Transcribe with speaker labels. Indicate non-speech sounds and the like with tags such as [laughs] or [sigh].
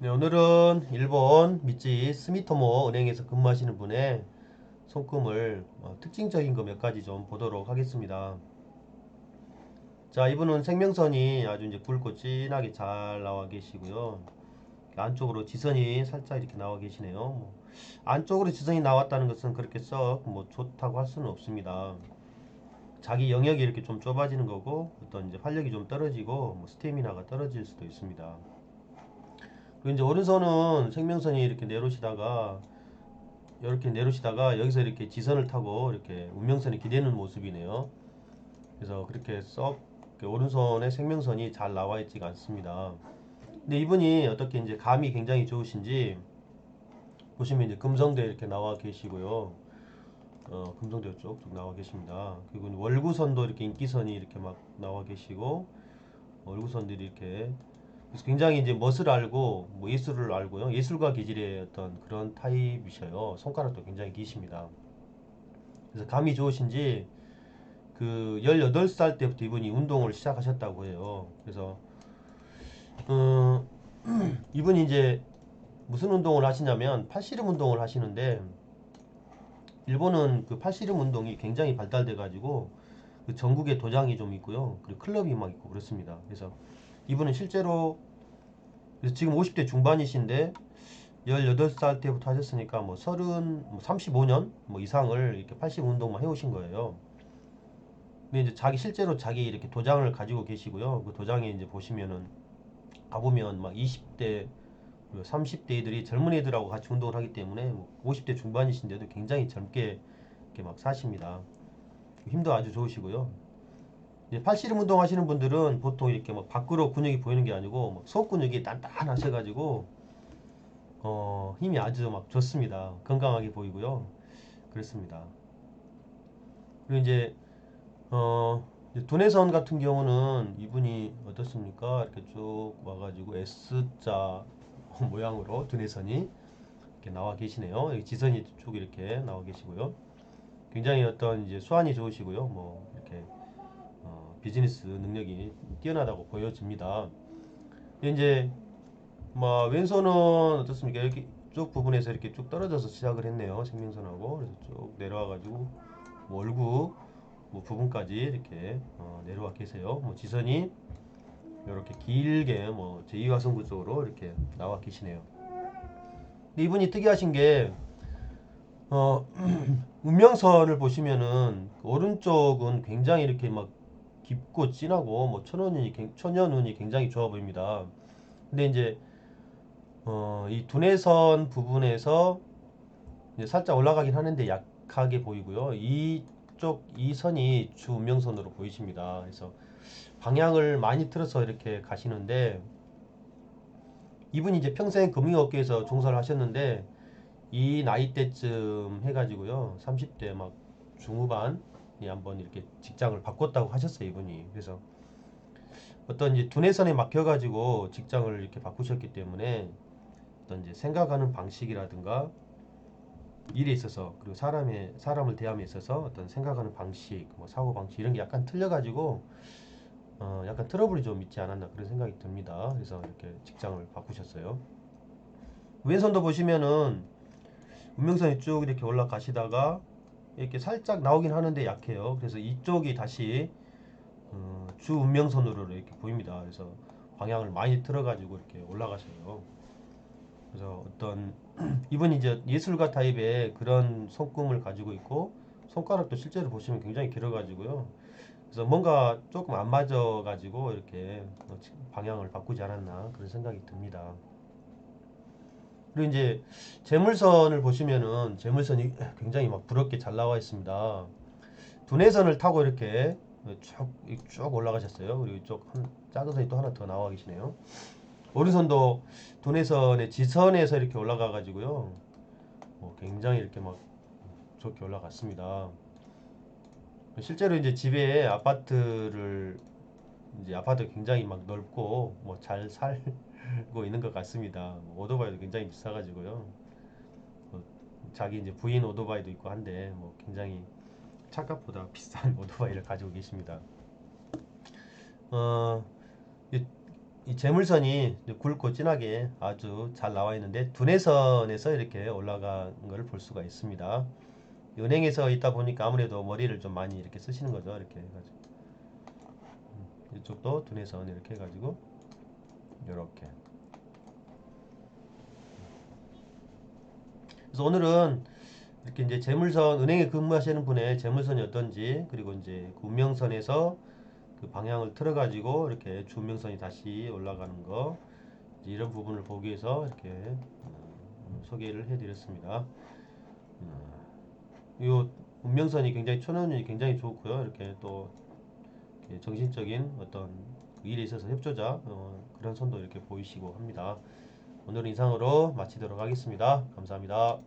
Speaker 1: 네, 오늘은 일본 미찌 스미토모 은행에서 근무하시는 분의 손금을 어, 특징적인 거 몇 가지 좀 보도록 하겠습니다. 자, 이분은 생명선이 아주 이제 굵고 진하게 잘 나와 계시고요. 안쪽으로 지선이 살짝 이렇게 나와 계시네요. 뭐, 안쪽으로 지선이 나왔다는 것은 그렇게 썩 뭐 좋다고 할 수는 없습니다. 자기 영역이 이렇게 좀 좁아지는 거고 어떤 이제 활력이 좀 떨어지고 뭐 스태미나가 떨어질 수도 있습니다. 이제 오른손은 생명선이 이렇게 내려오시다가 이렇게 내려오시다가 여기서 이렇게 지선을 타고 이렇게 운명선이 기대는 모습이네요. 그래서 그렇게 썩 오른손에 생명선이 잘 나와 있지가 않습니다. 근데 이분이 어떻게 이제 감이 굉장히 좋으신지 보시면 이제 금성대 이렇게 나와 계시고요. 어, 금성대 쪽쪽 나와 계십니다. 그리고 월구선도 이렇게 인기선이 이렇게 막 나와 계시고 월구선들이 이렇게 그래서 굉장히 이제 멋을 알고 뭐 예술을 알고요. 예술가 기질의 어떤 그런 타입이셔요. 손가락도 굉장히 기십니다. 그래서 감이 좋으신지 그 18살 때부터 이분이 운동을 시작하셨다고 해요. 그래서 어, [clears throat] 이분이 이제 무슨 운동을 하시냐면 팔씨름 운동을 하시는데 일본은 그 팔씨름 운동이 굉장히 발달돼 가지고 그 전국에 도장이 좀 있고요. 그리고 클럽이 막 있고 그렇습니다. 그래서 이분은 실제로 지금 50대 중반이신데 18살 때부터 하셨으니까 뭐 30, 뭐 35년 뭐 이상을 이렇게 80 운동만 해오신 거예요. 근데 이제 자기 실제로 자기 이렇게 도장을 가지고 계시고요. 그 도장에 이제 보시면은 가보면 막 20대, 30대들이 젊은 애들하고 같이 운동을 하기 때문에 뭐 50대 중반이신데도 굉장히 젊게 이렇게 막 사십니다. 힘도 아주 좋으시고요. 팔씨름 운동 하시는 분들은 보통 이렇게 막 밖으로 근육이 보이는 게 아니고 막속 근육이 단단하셔가지고 어, 힘이 아주 막 좋습니다. 건강하게 보이고요. 그렇습니다. 그리고 이제 어, 두뇌선 같은 경우는 이분이 어떻습니까? 이렇게 쭉 와가지고 S자 [laughs] 모양으로 두뇌선이 이렇게 나와 계시네요. 지선이 쭉 이렇게 나와 계시고요. 굉장히 어떤 이제 수완이 좋으시고요. 뭐 비즈니스 능력이 뛰어나다고 보여집니다. 이제 뭐 왼손은 어떻습니까? 이렇게 쪽 부분에서 이렇게 쭉 떨어져서 시작을 했네요. 생명선하고 그래서 쭉 내려와 가지고 뭐뭐 부분까지 이렇게 어, 내려와 계세요. 뭐 지선이 이렇게 길게 뭐 제2화성구 쪽으로 이렇게 나와 계시네요. 근데 이분이 특이하신 게 어, [clears throat] 운명선을 보시면은 그 오른쪽은 굉장히 이렇게 막 깊고 진하고 뭐 천연운이 굉- 천연운이 굉장히 좋아 보입니다. 근데 이제 어, 이 두뇌선 부분에서 살짝 올라가긴 하는데 약하게 보이고요. 이쪽 이 선이 주 운명선으로 보이십니다. 그래서 방향을 많이 틀어서 이렇게 가시는데 이분이 이제 평생 금융업계에서 종사를 하셨는데 이 나이 때쯤 해가지고요. 30대 막 중후반이 한번 이렇게 직장을 바꿨다고 하셨어요, 이분이. 그래서 어떤 이제 두뇌선에 막혀가지고 직장을 이렇게 바꾸셨기 때문에 어떤 이제 생각하는 방식이라든가 일에 있어서 그리고 사람의 사람을 대함에 있어서 어떤 생각하는 방식, 뭐 사고 방식 이런 게 약간 틀려가지고 어 약간 트러블이 좀 있지 않았나 그런 생각이 듭니다. 그래서 이렇게 직장을 바꾸셨어요. 왼손도 보시면은 운명선이 쭉 이렇게 올라가시다가 이렇게 살짝 나오긴 하는데 약해요. 그래서 이쪽이 다시 어, 주 운명선으로 이렇게 보입니다. 그래서 방향을 많이 틀어가지고 이렇게 올라가셔요. 그래서 어떤 [clears throat] 이분이 이제 예술가 타입의 그런 손금을 가지고 있고 손가락도 실제로 보시면 굉장히 길어가지고요. 그래서 뭔가 조금 안 맞아가지고 이렇게 어, 방향을 바꾸지 않았나 그런 생각이 듭니다. 그리고 이제 재물선을 보시면은 재물선이 굉장히 막 부럽게 잘 나와 있습니다. 두뇌선을 타고 이렇게 쭉, 쭉 올라가셨어요. 그리고 이쪽 한 작은 선이 또 하나 더 나와 계시네요. 오른손도 두뇌선의 지선에서 이렇게 올라가 가지고요. 어, 굉장히 이렇게 막 좋게 올라갔습니다. 실제로 이제 집에 아파트를 이제 아파트 굉장히 막 넓고 뭐 잘 살 고 있는 것 같습니다. 뭐 오토바이도 굉장히 비싸가지고요. 뭐 자기 이제 부인 오토바이도 있고 한데 뭐 굉장히 차값보다 비싼 [laughs] 오토바이를 가지고 계십니다. 어, 이 이 재물선이 굵고 진하게 아주 잘 나와 있는데 두뇌선에서 이렇게 올라간 걸볼 수가 있습니다. 은행에서 있다 보니까 아무래도 머리를 좀 많이 이렇게 쓰시는 거죠. 이렇게 해가지고 음, 이쪽도 두뇌선 이렇게 해가지고 이렇게. 그래서 오늘은 이렇게 이제 재물선 은행에 근무하시는 분의 재물선이 어떤지 그리고 이제 그 운명선에서 그 방향을 틀어 가지고 이렇게 주운명선이 다시 올라가는 거 이런 부분을 보기 위해서 이렇게 어, 소개를 해드렸습니다. 어, 이 운명선이 굉장히 초능력이 굉장히 좋고요. 이렇게 또 정신적인 어떤 그 일에 있어서 협조자 어, 그런 선도 이렇게 보이시고 합니다. 오늘은 이상으로 마치도록 하겠습니다. 감사합니다.